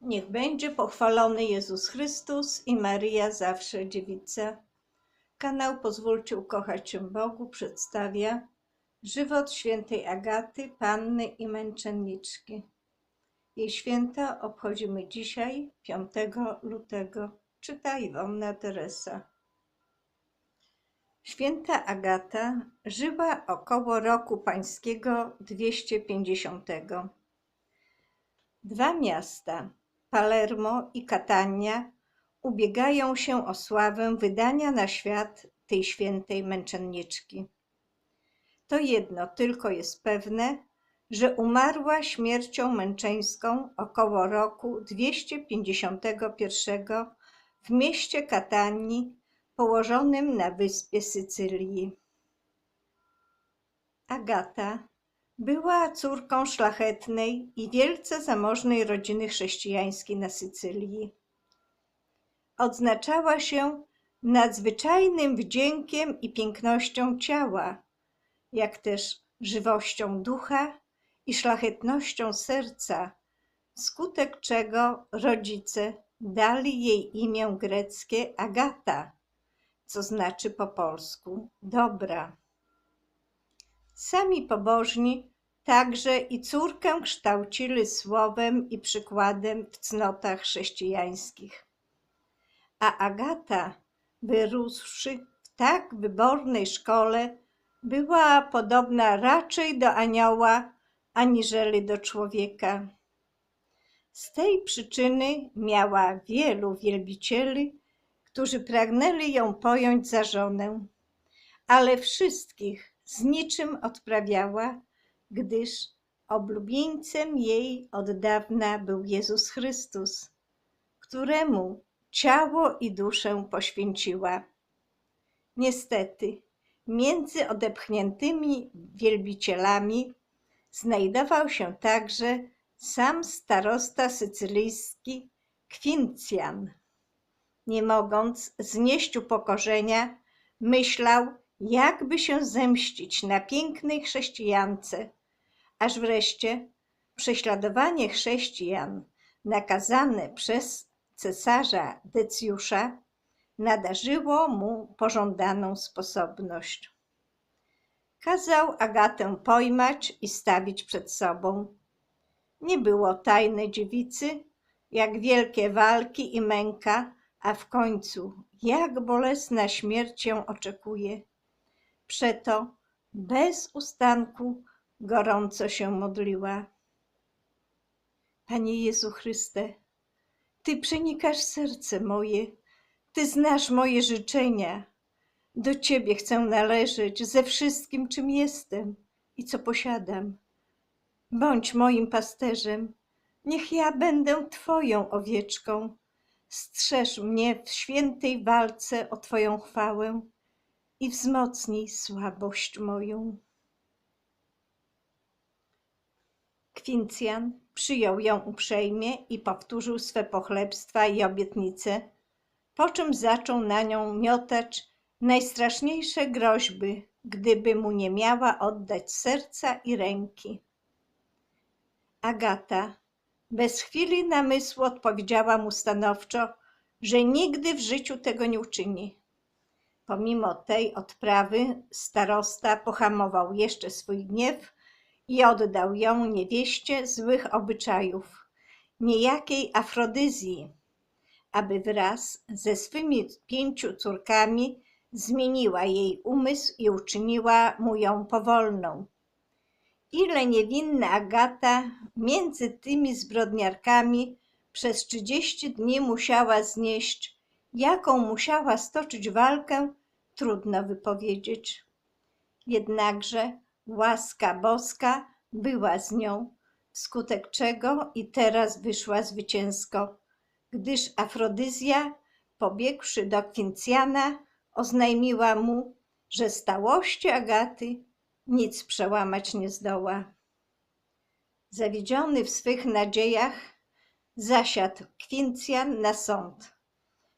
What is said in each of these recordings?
Niech będzie pochwalony Jezus Chrystus i Maryja zawsze dziewica. Kanał Pozwólcie ukochać się Bogu przedstawia żywot świętej Agaty, panny i męczenniczki. Jej święta obchodzimy dzisiaj, 5 lutego. Czyta Iwona Teresa. Święta Agata żyła około roku pańskiego 250. Dwa miasta, Palermo i Catania, ubiegają się o sławę wydania na świat tej świętej męczenniczki. To jedno tylko jest pewne, że umarła śmiercią męczeńską około roku 251 w mieście Katanii, położonym na wyspie Sycylii. Agata była córką szlachetnej i wielce zamożnej rodziny chrześcijańskiej na Sycylii. Odznaczała się nadzwyczajnym wdziękiem i pięknością ciała, jak też żywością ducha i szlachetnością serca, wskutek czego rodzice dali jej imię greckie Agata, co znaczy po polsku dobra. Sami pobożni także i córkę kształcili słowem i przykładem w cnotach chrześcijańskich. A Agata, wyrósłszy w tak wybornej szkole, była podobna raczej do anioła, aniżeli do człowieka. Z tej przyczyny miała wielu wielbicieli, którzy pragnęli ją pojąć za żonę, ale wszystkich z niczym odprawiała, gdyż oblubieńcem jej od dawna był Jezus Chrystus, któremu ciało i duszę poświęciła. Niestety, między odepchniętymi wielbicielami znajdował się także sam starosta sycylijski Kwincjan. Nie mogąc znieść upokorzenia, myślał, jakby się zemścić na pięknej chrześcijance, aż wreszcie prześladowanie chrześcijan nakazane przez cesarza Decjusza nadarzyło mu pożądaną sposobność. Kazał Agatę pojmać i stawić przed sobą. Nie było tajnej dziewicy, jak wielkie walki i męka, a w końcu jak bolesna śmierć ją oczekuje. Przeto bez ustanku gorąco się modliła. Panie Jezu Chryste, Ty przenikasz serce moje, Ty znasz moje życzenia. Do Ciebie chcę należeć ze wszystkim, czym jestem i co posiadam. Bądź moim pasterzem, niech ja będę Twoją owieczką. Strzeż mnie w świętej walce o Twoją chwałę i wzmocnij słabość moją. Kwincjan przyjął ją uprzejmie i powtórzył swe pochlebstwa i obietnice, po czym zaczął na nią miotać najstraszniejsze groźby, gdyby mu nie miała oddać serca i ręki. Agata bez chwili namysłu odpowiedziała mu stanowczo, że nigdy w życiu tego nie uczyni. Pomimo tej odprawy starosta pohamował jeszcze swój gniew i oddał ją niewieście złych obyczajów, niejakiej Afrodyzji, aby wraz ze swymi pięciu córkami zmieniła jej umysł i uczyniła mu ją powolną. Ile niewinna Agata między tymi zbrodniarkami przez trzydzieści dni musiała znieść, jaką musiała stoczyć walkę, trudno wypowiedzieć. Jednakże łaska boska była z nią, wskutek czego i teraz wyszła zwycięsko, gdyż Afrodyzja, pobiegłszy do Kwincjana, oznajmiła mu, że stałości Agaty nic przełamać nie zdoła. Zawiedziony w swych nadziejach, zasiadł Kwincjan na sąd.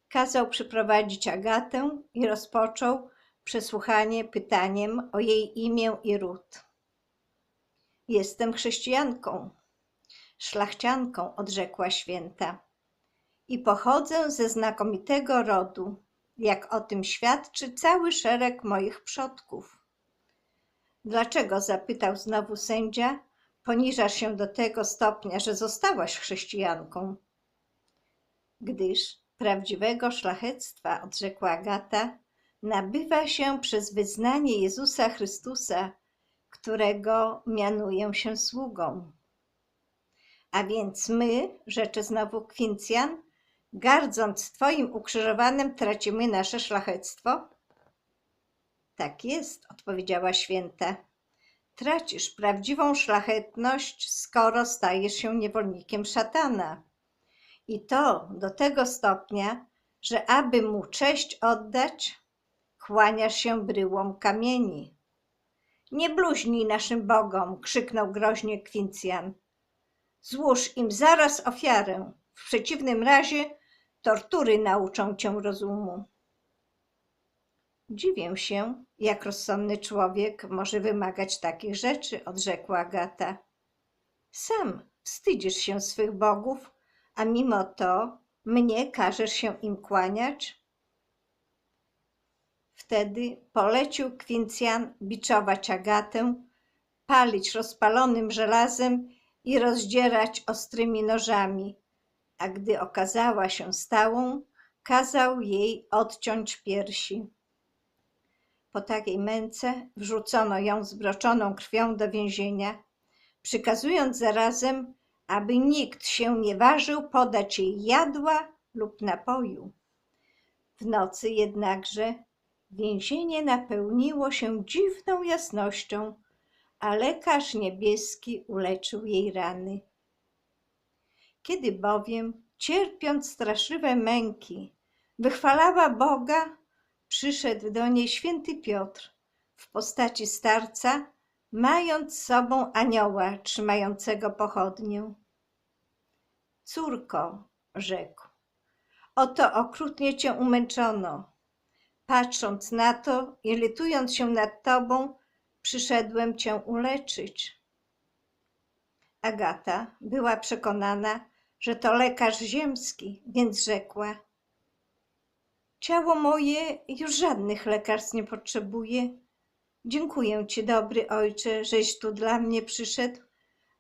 Kazał przyprowadzić Agatę i rozpoczął przesłuchanie pytaniem o jej imię i ród. Jestem chrześcijanką. szlachcianką, odrzekła święta. I pochodzę ze znakomitego rodu, jak o tym świadczy cały szereg moich przodków. Dlaczego? zapytał znowu sędzia. Poniżasz się do tego stopnia, że zostałaś chrześcijanką. Gdyż prawdziwego szlachectwa, odrzekła Agata, nabywa się przez wyznanie Jezusa Chrystusa, którego mianuję się sługą. A więc my, rzeczy znowu Kwincjan, gardząc Twoim ukrzyżowanym, tracimy nasze szlachectwo? Tak jest, odpowiedziała święta. Tracisz prawdziwą szlachetność, skoro stajesz się niewolnikiem szatana. I to do tego stopnia, że aby mu cześć oddać, kłaniasz się bryłom kamieni. Nie bluźnij naszym bogom, krzyknął groźnie Kwincjan. Złóż im zaraz ofiarę, w przeciwnym razie tortury nauczą cię rozumu. Dziwię się, jak rozsądny człowiek może wymagać takich rzeczy, odrzekła Agata. Sam wstydzisz się swych bogów, a mimo to mnie każesz się im kłaniać? Wtedy polecił Kwincjan biczować Agatę, palić rozpalonym żelazem i rozdzierać ostrymi nożami, a gdy okazała się stałą, kazał jej odciąć piersi. Po takiej męce wrzucono ją zbroczoną krwią do więzienia, przykazując zarazem, aby nikt się nie ważył podać jej jadła lub napoju. W nocy jednakże więzienie napełniło się dziwną jasnością, a lekarz niebieski uleczył jej rany. Kiedy bowiem, cierpiąc straszliwe męki, wychwalała Boga, przyszedł do niej święty Piotr w postaci starca, mając sobą anioła trzymającego pochodnię. Córko, rzekł, oto okrutnie cię umęczono. Patrząc na to i litując się nad tobą, przyszedłem cię uleczyć. Agata była przekonana, że to lekarz ziemski, więc rzekła: Ciało moje już żadnych lekarstw nie potrzebuje. Dziękuję ci, dobry ojcze, żeś tu dla mnie przyszedł,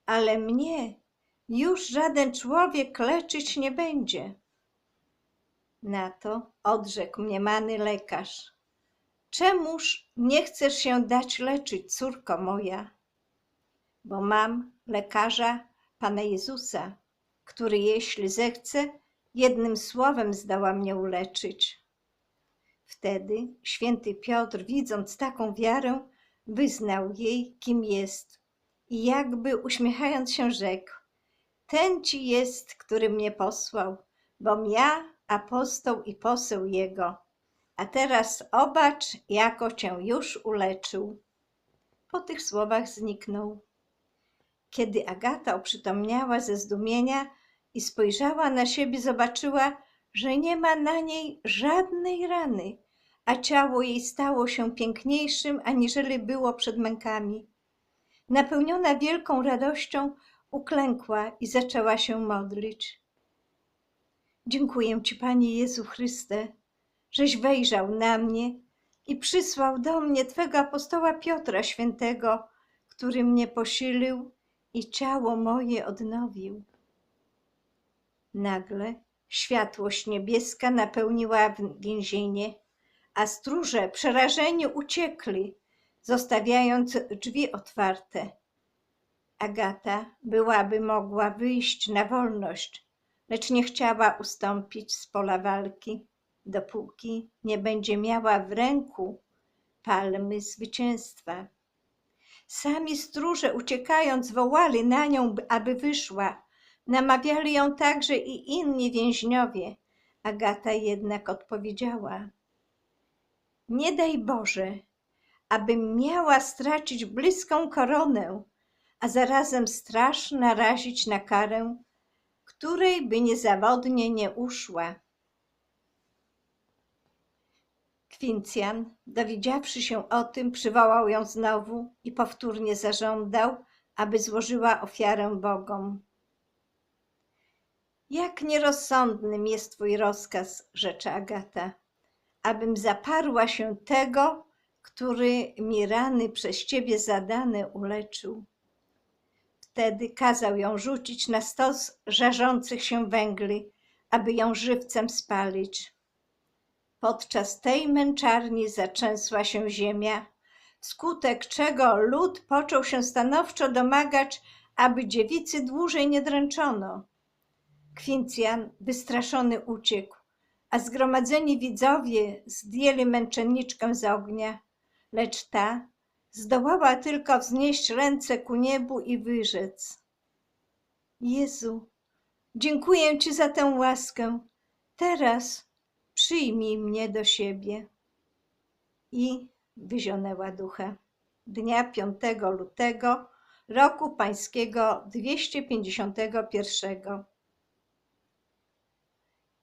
ale mnie już żaden człowiek leczyć nie będzie. Na to odrzekł mniemany lekarz. Czemuż nie chcesz się dać leczyć, córko moja? Bo mam lekarza Pana Jezusa, który jeśli zechce, jednym słowem zdoła mnie uleczyć. Wtedy święty Piotr, widząc taką wiarę, wyznał jej, kim jest i jakby uśmiechając się rzekł: Ten ci jest, który mnie posłał, bom ja apostoł i poseł jego. A teraz obacz, jako cię już uleczył. Po tych słowach zniknął. Kiedy Agata oprzytomniała ze zdumienia i spojrzała na siebie, zobaczyła, że nie ma na niej żadnej rany, a ciało jej stało się piękniejszym, aniżeli było przed mękami. Napełniona wielką radością, uklękła i zaczęła się modlić. Dziękuję Ci, Panie Jezu Chryste, żeś wejrzał na mnie i przysłał do mnie Twego apostoła Piotra Świętego, który mnie posilił i ciało moje odnowił. Nagle światłość niebieska napełniła więzienie, a stróże przerażeni uciekli, zostawiając drzwi otwarte. Agata byłaby mogła wyjść na wolność, lecz nie chciała ustąpić z pola walki, dopóki nie będzie miała w ręku palmy zwycięstwa. Sami stróże uciekając wołali na nią, aby wyszła. Namawiali ją także i inni więźniowie. Agata jednak odpowiedziała: Nie daj Boże, abym miała stracić bliską koronę, a zarazem straż narazić na karę, której by niezawodnie nie uszła. Kwincjan, dowiedziawszy się o tym, przywołał ją znowu i powtórnie zażądał, aby złożyła ofiarę bogom. Jak nierozsądnym jest twój rozkaz, rzeczy Agata, abym zaparła się tego, który mi rany przez ciebie zadane uleczył. Wtedy kazał ją rzucić na stos żarzących się węgli, aby ją żywcem spalić. Podczas tej męczarni zatrzęsła się ziemia, wskutek czego lud począł się stanowczo domagać, aby dziewicy dłużej nie dręczono. Kwincjan wystraszony uciekł, a zgromadzeni widzowie zdjęli męczenniczkę z ognia, lecz ta zdołała tylko wznieść ręce ku niebu i wyrzec: Jezu, dziękuję Ci za tę łaskę. Teraz przyjmij mnie do siebie. I wyzionęła ducha. Dnia 5 lutego roku pańskiego 251.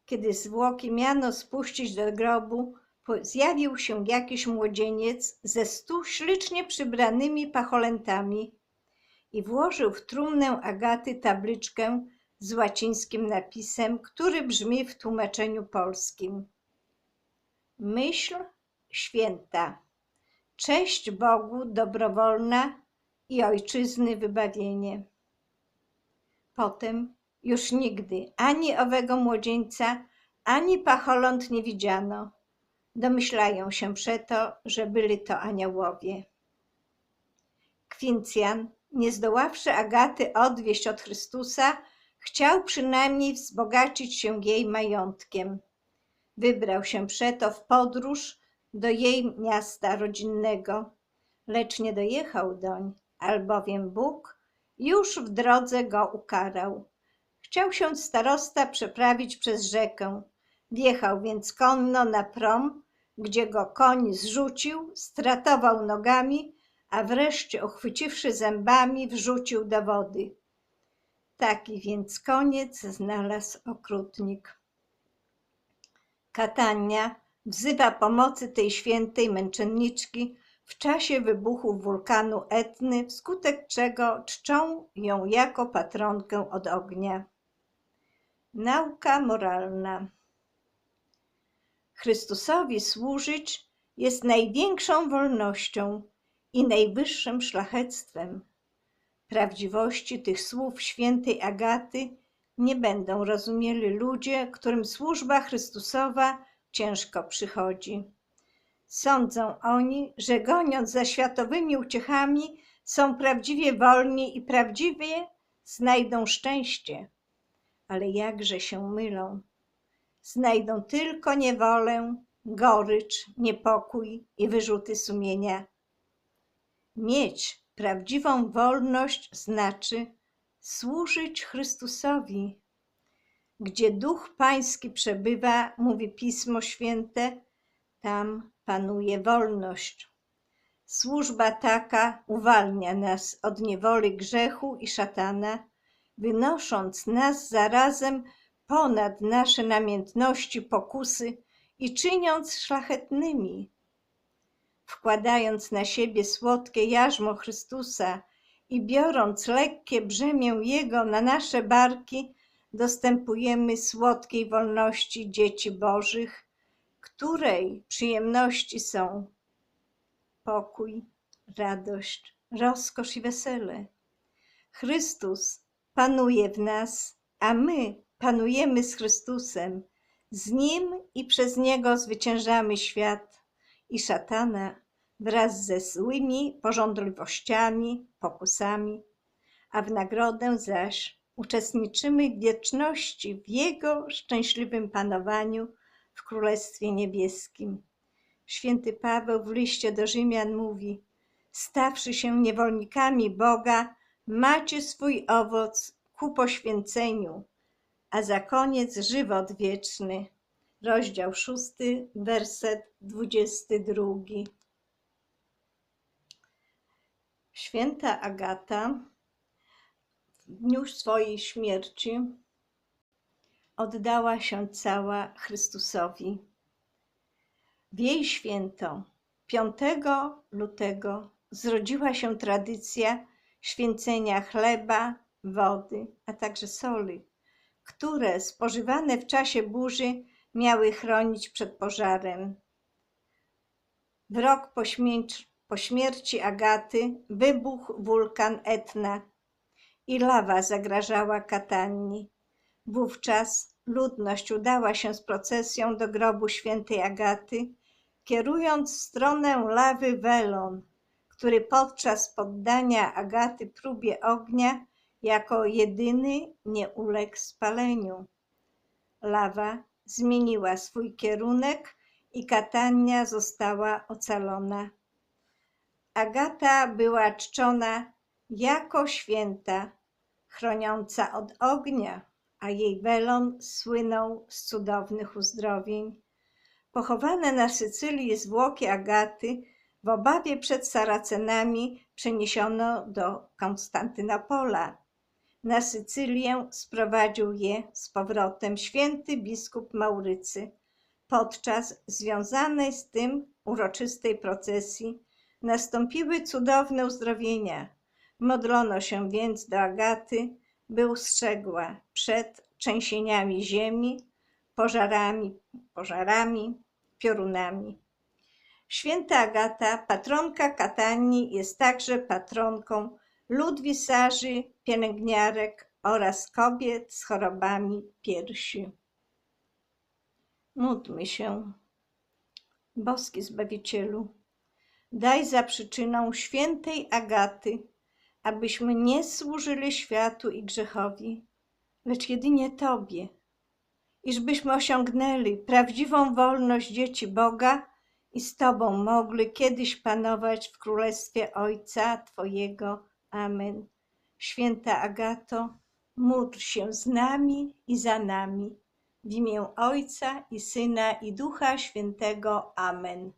Kiedy zwłoki miano spuścić do grobu, zjawił się jakiś młodzieniec ze stu ślicznie przybranymi pacholętami i włożył w trumnę Agaty tabliczkę z łacińskim napisem, który brzmi w tłumaczeniu polskim. Myśl święta, cześć Bogu dobrowolna i ojczyzny wybawienie. Potem już nigdy ani owego młodzieńca, ani pacholąt nie widziano. Domyślają się przeto, że byli to aniołowie. Kwincjan, nie zdoławszy Agaty odwieść od Chrystusa, chciał przynajmniej wzbogacić się jej majątkiem. Wybrał się przeto w podróż do jej miasta rodzinnego, lecz nie dojechał doń, albowiem Bóg już w drodze go ukarał. Chciał się starosta przeprawić przez rzekę. Wjechał więc konno na prom, gdzie go koń zrzucił, stratował nogami, a wreszcie uchwyciwszy zębami, wrzucił do wody. Taki więc koniec znalazł okrutnik. Katania wzywa pomocy tej świętej męczenniczki w czasie wybuchu wulkanu Etny, wskutek czego czczą ją jako patronkę od ognia. Nauka moralna. Chrystusowi służyć jest największą wolnością i najwyższym szlachectwem. Prawdziwości tych słów świętej Agaty nie będą rozumieli ludzie, którym służba Chrystusowa ciężko przychodzi. Sądzą oni, że goniąc za światowymi uciechami, są prawdziwie wolni i prawdziwie znajdą szczęście. Ale jakże się mylą. Znajdą tylko niewolę, gorycz, niepokój i wyrzuty sumienia. Mieć prawdziwą wolność znaczy służyć Chrystusowi. Gdzie duch pański przebywa, mówi Pismo Święte, tam panuje wolność. Służba taka uwalnia nas od niewoli grzechu i szatana, wynosząc nas zarazem ponad nasze namiętności, pokusy i czyniąc szlachetnymi. Wkładając na siebie słodkie jarzmo Chrystusa i biorąc lekkie brzemię Jego na nasze barki, dostępujemy słodkiej wolności dzieci Bożych, której przyjemności są pokój, radość, rozkosz i wesele. Chrystus panuje w nas, a my panujemy z Chrystusem. Z Nim i przez Niego zwyciężamy świat i szatana wraz ze złymi pożądliwościami, pokusami, a w nagrodę zaś uczestniczymy w wieczności w Jego szczęśliwym panowaniu w Królestwie Niebieskim. Święty Paweł w liście do Rzymian mówi: Stawszy się niewolnikami Boga, macie swój owoc ku poświęceniu, a za koniec żywot wieczny. Rozdział szósty, werset dwudziesty drugi. Święta Agata w dniu swojej śmierci oddała się cała Chrystusowi. W jej święto 5 lutego zrodziła się tradycja święcenia chleba, wody, a także soli, które spożywane w czasie burzy miały chronić przed pożarem. W rok po, śmierci, po śmierci Agaty wybuchł wulkan Etna i lawa zagrażała Katanii. Wówczas ludność udała się z procesją do grobu świętej Agaty, kierując w stronę lawy Welon, który podczas poddania Agaty próbie ognia jako jedyny nie uległ spaleniu. Lawa zmieniła swój kierunek i Katania została ocalona. Agata była czczona jako święta, chroniąca od ognia, a jej welon słynął z cudownych uzdrowień. Pochowane na Sycylii zwłoki Agaty w obawie przed Saracenami przeniesiono do Konstantynopola. Na Sycylię sprowadził je z powrotem święty biskup Maurycy. Podczas związanej z tym uroczystej procesji nastąpiły cudowne uzdrowienia. Modlono się więc do Agaty, by ustrzegła przed trzęsieniami ziemi, pożarami, pożarami, piorunami. Święta Agata, patronka Katanii, jest także patronką ludwisarzy, pielęgniarek oraz kobiet z chorobami piersi. Módlmy się. Boski Zbawicielu, daj za przyczyną świętej Agaty, abyśmy nie służyli światu i grzechowi, lecz jedynie Tobie, iżbyśmy osiągnęli prawdziwą wolność dzieci Boga i z Tobą mogli kiedyś panować w Królestwie Ojca Twojego. Amen. Święta Agato, módl się z nami i za nami. W imię Ojca i Syna i Ducha Świętego. Amen.